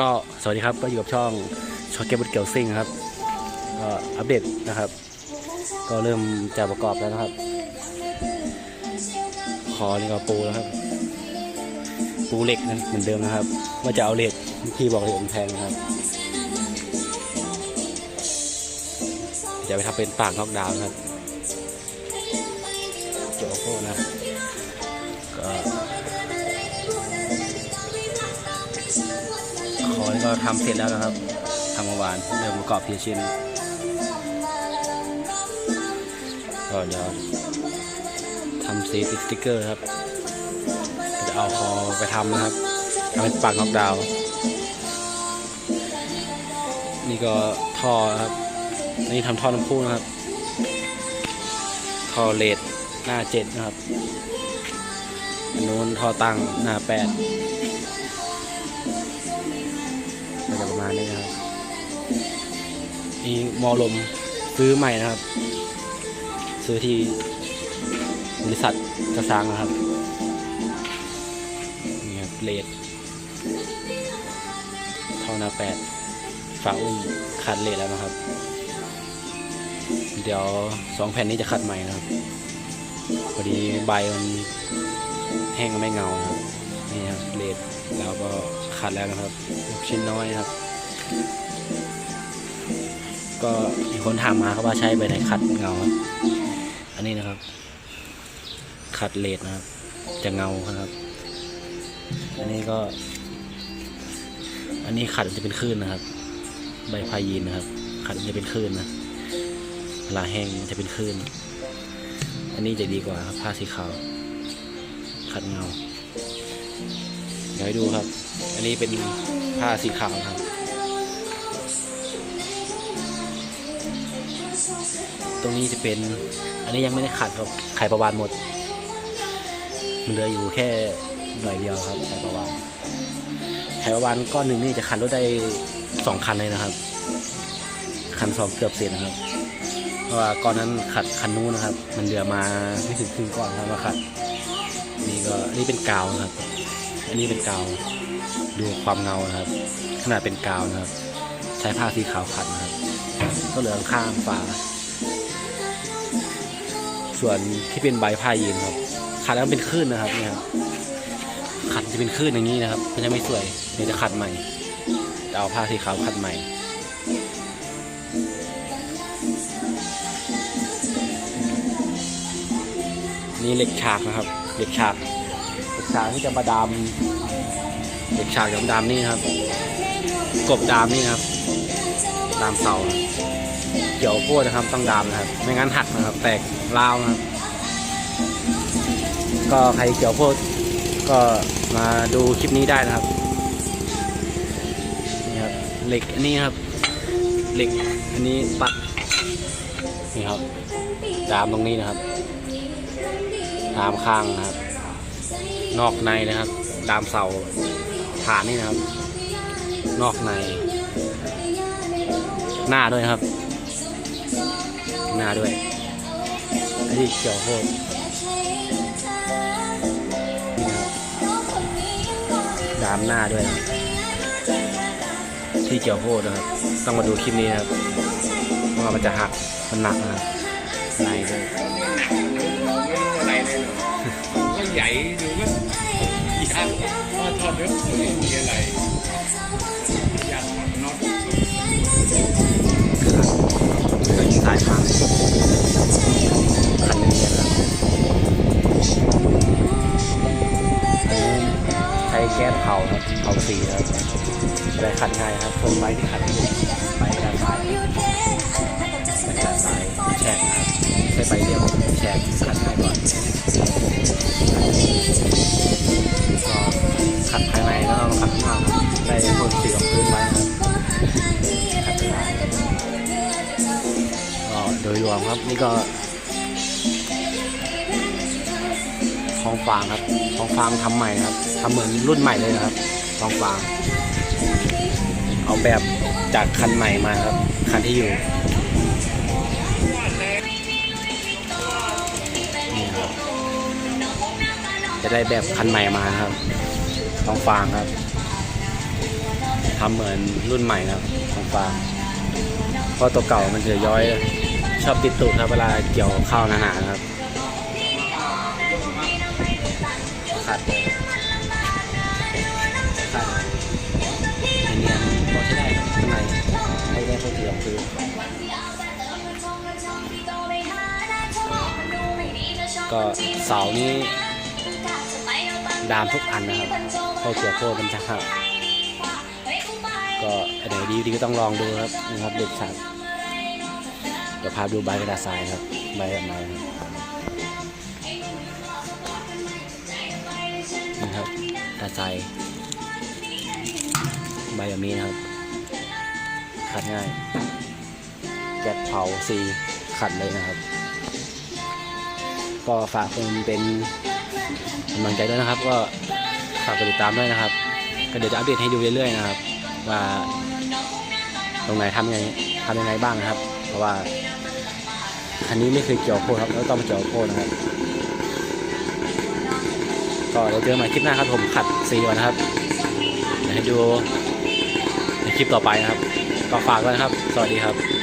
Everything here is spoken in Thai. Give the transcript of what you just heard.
ก็สวัสดีครับก็อยู่กับช่องช็อตเก็บบนเกี่ยวซิ่งครับก็อัปเดตนะครับ ก็เริ่มจะประกอบแล้วนะครับ คอนี่ก็ปูแล้วครับ ปูเหล็กนะเหมือนเดิมนะครับ ว่าจะเอาเหล็กพี่บอกเหล็กมันแพงนะครับจะไปทำเป็นปากนอกดาวนะครับโจโก้นะ ก็ทำเสร็จแล้วนะครับทำเมื่อวานเริ่มประกอบทีละชิ้นก็เดี๋ยวทำสีติดสติ๊กเกอร์ครับจะเอาคอไปทำนะครับทำเป็นปากนอกดาวน์นี่ก็ท่อครับ นี่ทำท่อน้ำพุนะครับ ท่อเลดหน้าเจ็ดนะครับอันนู้นท่อตั้งหน้าแปด นี่มอลมซื้อใหม่นะครับ ซื้อที่บริษัทกระซังนะครับนี่ครับเลดท่อหน้าแปดฝาอุ้มขัดเลดแล้วนะครับ เดี๋ยวสองแผ่นนี้จะขัดใหม่นะครับพอดีใบมันแห้งไม่เงานะครับนี่ครับเลดแล้วก็ขัดแล้วนะครับ ชิ้นน้อยนะครับ ก็มีคนถามมาครับว่าใช้ใบไหนขัดเงาครับอันนี้นะครับ ขัดเลดนะครับ จะเงาครับ อันนี้ก็ อันนี้ขัดจะเป็นคลื่นนะครับ ใบพายีนนะครับ ขัดจะเป็นคลื่นนะเวลาแห้งจะเป็นคลื่น อันนี้จะดีกว่าครับผ้าสีขาวขัดเงาเดี๋ยวให้ดูครับ อันนี้เป็นผ้าสีขาวครับ ตรงนี้จะเป็น อันนี้ยังไม่ได้ขัดครับไข่ประวานหมด มันเหลืออยู่แค่หน่อยเดียวครับไข่ประวานไข่ประวานก้อนหนึ่งนี่จะขัดรถได้สองคันเลยนะครับ คันสองเกือบเสร็จนะครับ เพราะว่าก้อนนั้นขัดคันนู้นนะครับ มันเหลือมาไม่ถึงครึ่งก้อนครับมาขัด นี่ก็นนี่เป็นกาวนะครับ อันนี้เป็นกาว ดูความเงานะครับ ขนาดเป็นกาวนะครับ ใช้ผ้าสีขาวขัดนะครับ ก็เหลือข้างฝา ส่วนที่เป็นใบผ้ายีนครับขัดแล้วมันเป็นคลื่นนะครับเนี่ยครับขัดจะเป็นคลื่นอย่างนี้นะครับ มันจะไม่สวยเดี๋ยวจะขัดใหม่จะเอาผ้าสีขาวขัดใหม่นี่เหล็กฉากนะครับ เหล็กฉากเหล็กฉากที่จะมาดามเหล็กฉากจะมดามนี่ครับ กบดามนี่ครับ ดามเสา เกี่ยวโพดนะครับต้องดามนะครับ ไม่งั้นหักนะครับ แตกราวนะครับ ก็ใครเกี่ยวโพดก็มาดูคลิปนี้ได้นะครับนี่ครับเหล็กอันนี้ครับเหล็กอันนี้ปักนี่ครับดามตรงนี้นะครับดามข้างนะครับ นอกในนะครับ ดามเสาฐานนี่นะครับ นอกใน หน้าด้วยครับ หน้าด้วยอันนี้เกี่ยวโคตรนี่นะครับดามหน้าด้วยนะครับที่เกี่ยวโคตรนะครับ ต้องมาดูคลิปนี้นะครับเพราะว่ามันจะหักมันหนักนะครับในด้วยอะไรเลยเหรอก็ใหญ่ดูก็ยักพอทอดแล้วไม่มีอะไร ใช้แก๊สเผาครับเผาสีครับจะได้ขัดง่ายครับส่วนไฟที่ขัดไม่ได้ไฟด้านซ้ายไฟด้านซ้ายแฉกครับใช้ไฟเดียวแฉกขัดไปก่อนก็ขัดภายในแล้วก็ขัดข้างนอกได้พ่นสีกับพื้นไว้ครับขัดได้ก็โดยรวมครับนี่ก็ ทองฟางครับทองฟางทำใหม่ครับทำเหมือนรุ่นใหม่เลยนะครับทองฟาง เอาแบบจากคันใหม่มาครับ คันที่อยู่จะได้แบบคันใหม่มาครับทองฟางครับทำเหมือนรุ่นใหม่ครับของฟาร์มเพราะตัวเก่ามันจะย้อยชอบติดตูดครับเวลาเกี่ยวข้าวหนาๆนะครับ ก็เสานี้ดามทุกอันนะครับเพราเกี่ยวโคตรมันจะหักก็อันไหนดีดีก็ต้องลองดูครับนะครับเด็ดชัดเดี๋ยวพาดูใบกระดาษทรายครับใบแบบไหนนะครับกระดาษทรายใบแบบนี้นะครับขัดง่ายแก๊สเผาซีขัดเลยนะครับ ก็ฝากคนเป็นกำลังใจด้วยนะครับ ก็ฝากกดติดตามด้วยนะครับ ก็เดี๋ยวจะอัปเดตให้ดูเรื่อยๆนะครับ ว่าตรงไหนทำยังไงทำยังไงบ้างนะครับ เพราะว่าคันนี้ไม่เคยเกี่ยวโคครับแล้วต้องมาเกี่ยวโคนะครับก็เดี๋ยวเจอกันใหม่คลิปหน้าครับผมขัดซีก่อนนะครับเดี๋ยวให้ดูในคลิปต่อไปนะครับ ก็ฝากด้วยนะครับ สวัสดีครับ